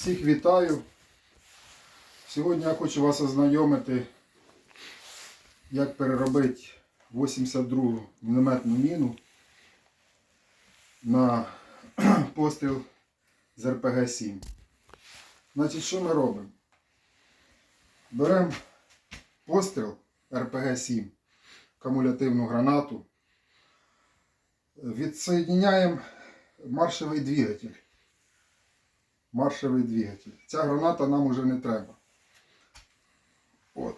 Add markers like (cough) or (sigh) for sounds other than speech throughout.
Всіх вітаю. Сьогодні я хочу вас ознайомити, як переробити 82 мінометну міну на (clears throat) постріл з РПГ-7. Значить, що ми робимо? Беремо постріл РПГ-7, кумулятивну гранату, відсоєдняємо маршовий двигатель маршовий двигатель. Ця граната нам уже не треба. От.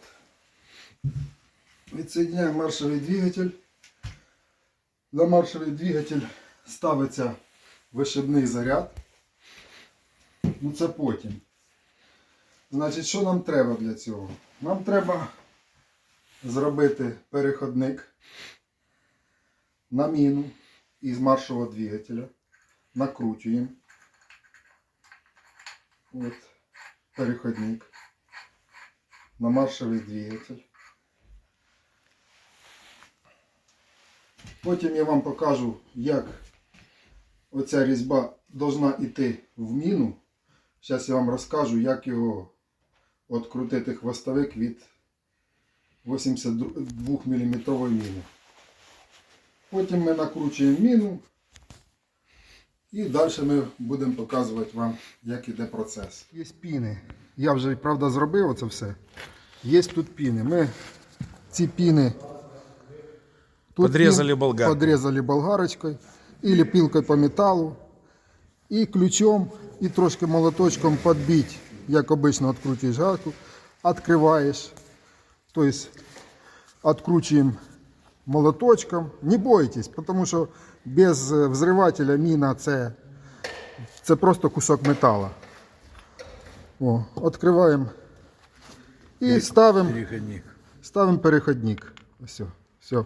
Відсоединяємо маршовий двигатель. На маршовий двигатель ставиться вишибний заряд. Ну це потім. Значить, що нам треба для цього? Нам треба зробити переходник на міну із маршового двигателя. Накручуємо. От переходник на маршовий двигатель. Потім я вам покажу, як оця різьба должна йти в міну. Зараз я вам розкажу, як його відкрутити хвостовик від 82 мм міни. Потім ми накручуємо міну. І далі ми будемо показувати вам, як іде процес. Є піни. Я вже, правда, зробив оце все. Є тут піни. Ми ці піни тут Подрізали болгаркою. Подрізали болгарочкою. І пілкою по металу. І ключом, і трошки молоточком підбити, як обично відкручуєш гайку, відкриваєш. Тобто відкручуємо молоточком. Не бойтесь, тому що без е, взривателя міна це, це просто кусок металу. О, відкриваємо і ставимо, Переходник. ставимо переходник. Все, все.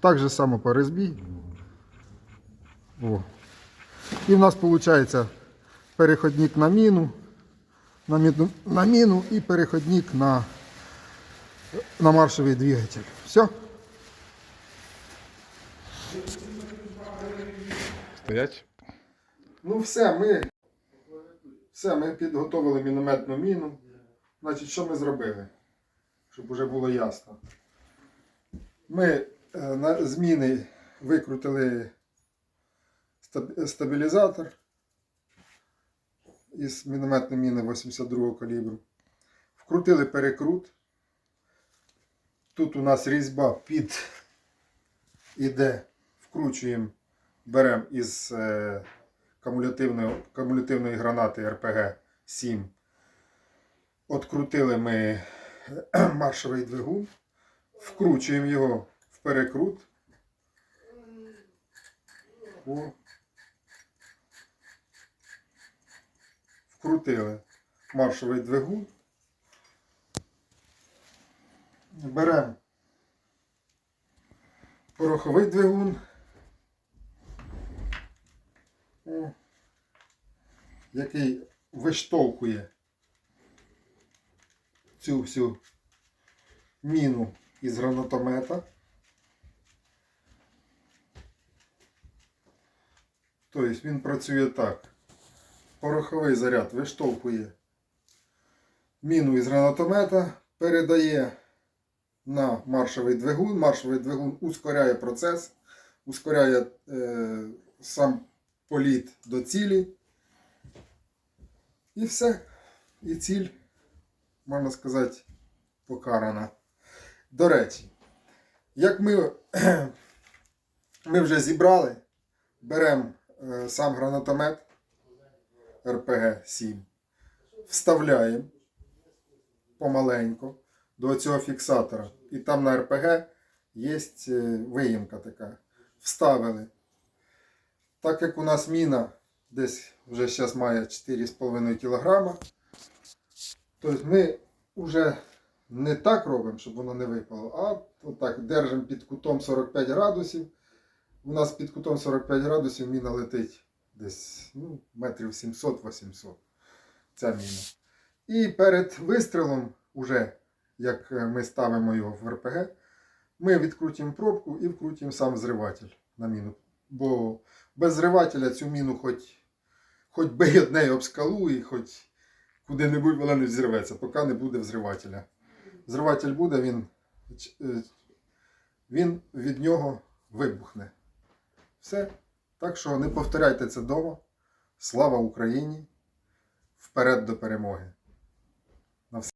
Так же само по резьбі. О. І в нас виходить переходник на міну, на міну, на міну і переходник на, на маршовий двигатель. Все. Стоять. Ну все, ми, все, ми підготовили мінометну міну. Значить, що ми зробили? Щоб уже було ясно. Ми е, на зміни викрутили стабілізатор із мінометної міни 82 калібру. Вкрутили перекрут. Тут у нас різьба під іде, вкручуємо, беремо із е, кумулятивної, кумулятивної гранати РПГ 7. Открутили ми (clears throat) маршовий двигун, вкручуємо його в перекрут. О. Вкрутили маршовий двигун. Беремо пороховий двигун. О, який виштовхує цю всю міну із гранатомета. Тобто він працює так. Пороховий заряд виштовхує міну із гранатомета, передає на маршовий двигун. Маршовий двигун ускоряє процес, ускоряє е, сам політ до цілі. І все. І ціль, можна сказати, покарана. До речі, як ми, (clears throat) ми вже зібрали, беремо е, сам гранатомет РПГ-7, вставляємо помаленьку до цього фіксатора. І там на РПГ є е, виїмка така. Вставили. Так як у нас міна десь вже зараз має 4,5 кг, тобто ми вже не так робимо, щоб воно не випало, а отак держимо під кутом 45 градусів. У нас під кутом 45 градусів міна летить десь ну, метрів 700-800. Ця міна. І перед вистрілом, уже як е, ми ставимо його в РПГ, ми відкрутимо пробку і вкрутимо сам зриватель на міну. Бо без зривателя цю міну хоч, хоч бий од неї об скалу і хоч куди-небудь вона не взірветься, поки не буде взривателя. Взриватель буде, він, е, він від нього вибухне. Все. Так що не повторяйте це вдома. Слава Україні! Вперед до перемоги!